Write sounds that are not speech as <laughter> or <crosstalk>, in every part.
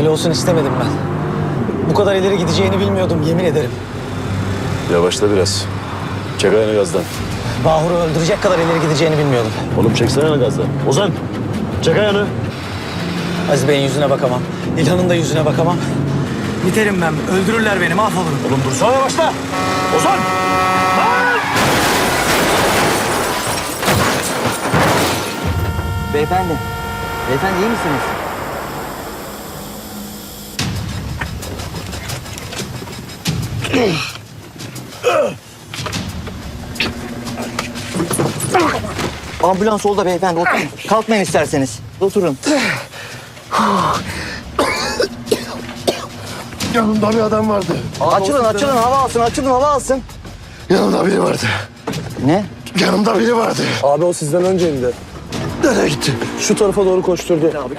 Öyle olsun istemedim ben. Bu kadar ileri gideceğini bilmiyordum yemin ederim. Yavaşla biraz. Çek ayağını gazdan. Bahur'u öldürecek kadar ileri gideceğini bilmiyordum. Oğlum çeksene ayağını gazdan. Ozan. Çek ayağını. Aziz Bey'in yüzüne bakamam. İlhan'ın da yüzüne bakamam. Biterim ben. Öldürürler beni. Mahvolurum. Oğlum dursana yavaşla. Ozan. Beyefendi. Beyefendi iyi misiniz? Ambulans oldu beyefendi oturun. Kalkmayın isterseniz. Oturun. Yanımda bir adam vardı. Açılın açılın hava alsın açılın hava alsın. Yanımda biri vardı. Ne? Yanımda biri vardı. Abi o sizden önce indi. Nereye gitti? Şu tarafa doğru koşturdu. Abi.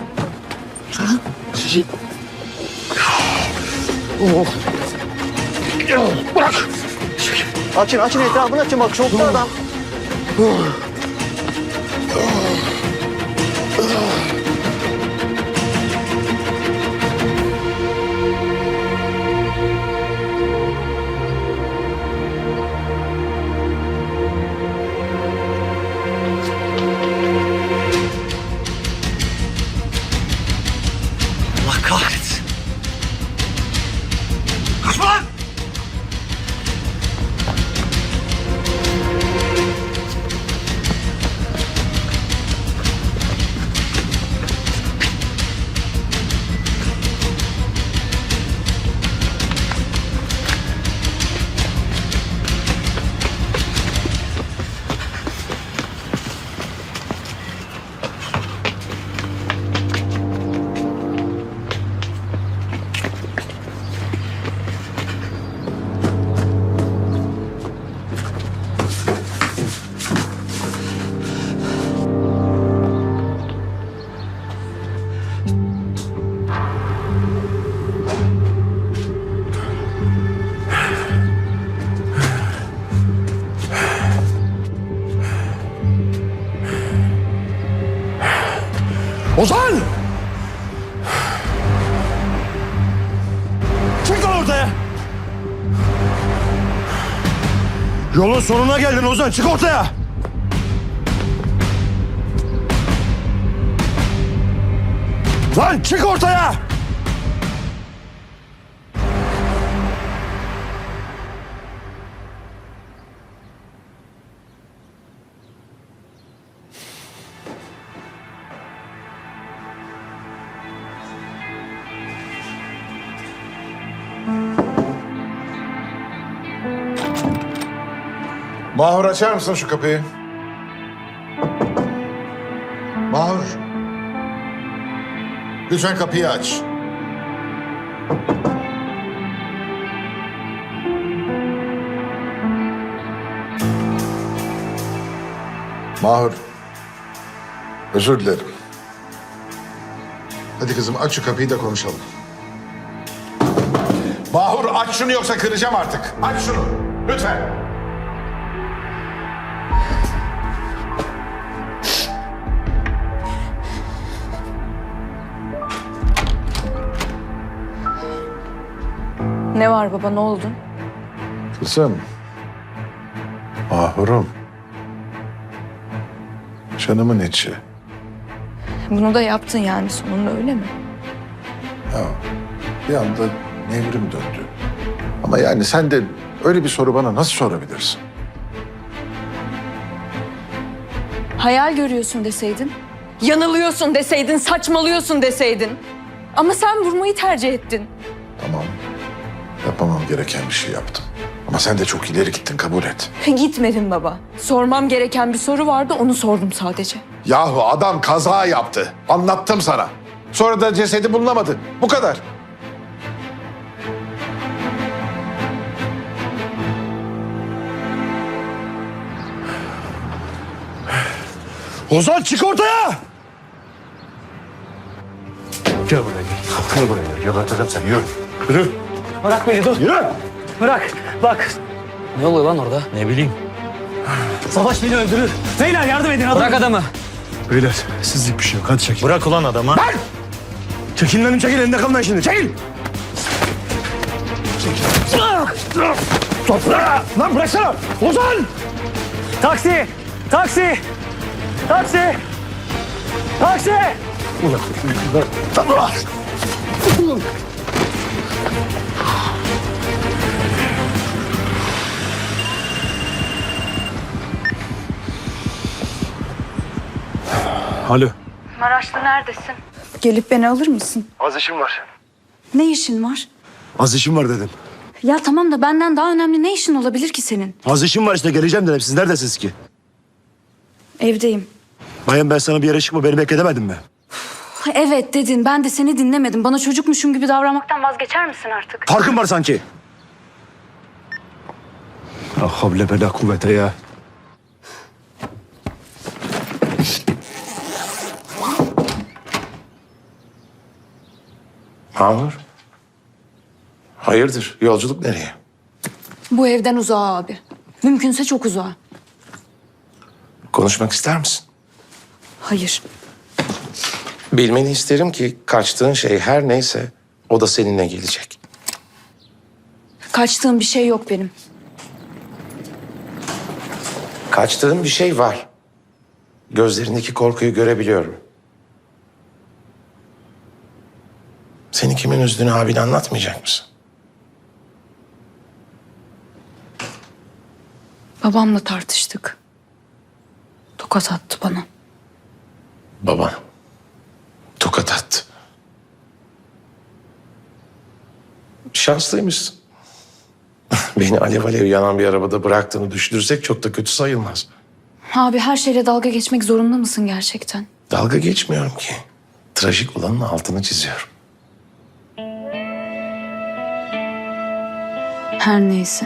Ya, bırak. Açın açın etrafını açın bak şokta adam. Ozan! Çık ortaya! Yolun sonuna geldin Ozan. Çık ortaya! Lan çık ortaya! Mahur açar mısın şu kapıyı? Mahur. Lütfen kapıyı aç. Mahur. Özür dilerim. Hadi kızım aç şu kapıyı da konuşalım. Mahur aç şunu yoksa kıracağım artık. Aç şunu. Lütfen. Ne var baba ne oldu? Kızım. Mahurum. Canımın içi. Bunu da yaptın yani sonunda öyle mi? Ya, bir anda nevrim döndü. Ama yani sen de öyle bir soru bana nasıl sorabilirsin? Hayal görüyorsun deseydin. Yanılıyorsun deseydin, saçmalıyorsun deseydin. Ama sen vurmayı tercih ettin. Tamam. Yapamam gereken bir şey yaptım. Ama sen de çok ileri gittin kabul et. Gitmedim baba. Sormam gereken bir soru vardı onu sordum sadece. Yahu adam kaza yaptı. Anlattım sana. Sonra da cesedi bulunamadı. Bu kadar. Ozan çık ortaya! Gel buraya gel. Gel buraya gel. Geberteceğim seni. Yürü. Yürü. Bırak beni dur. Yürü. Bırak. Bak. Ne oluyor lan orada? Ne bileyim. Savaş beni öldürür. Beyler yardım edin. Bırak adamı. Beyler sizlik bir şey yok. Hadi çekin. Bırak ulan adama. Çekil lan çekil elinde kalma şimdi çekil. Toprağa! Lan bıraksana! Ozan! Taksi! Taksi! Taksi! Taksi! Alo. Maraşlı neredesin? Gelip beni alır mısın? Az işim var. Ne işin var? Az işim var dedim. Ya tamam da benden daha önemli ne işin olabilir ki senin? Az işim var işte geleceğim dedim. Siz neredesiniz ki? Evdeyim. Bayan ben sana bir yere çıkma beni bekletemedin mi? Evet dedin ben de seni dinlemedim. Bana çocukmuşum gibi davranmaktan vazgeçer misin artık? Farkın var sanki. Ah havle bela kuvvete ya. Mahmur. Hayırdır? Yolculuk nereye? Bu evden uzağa abi. Mümkünse çok uzağa. Konuşmak ister misin? Hayır. Bilmeni isterim ki kaçtığın şey her neyse o da seninle gelecek. Kaçtığım bir şey yok benim. Kaçtığın bir şey var. Gözlerindeki korkuyu görebiliyorum. Seni kimin üzdüğünü abine anlatmayacak mısın? Babamla tartıştık. Tokat attı bana. Baban. Tokat attı. Şanslıymışsın. <laughs> Beni alev alev yanan bir arabada bıraktığını düşünürsek çok da kötü sayılmaz. Abi her şeyle dalga geçmek zorunda mısın gerçekten? Dalga geçmiyorum ki. Trajik olanın altını çiziyorum. Her neyse.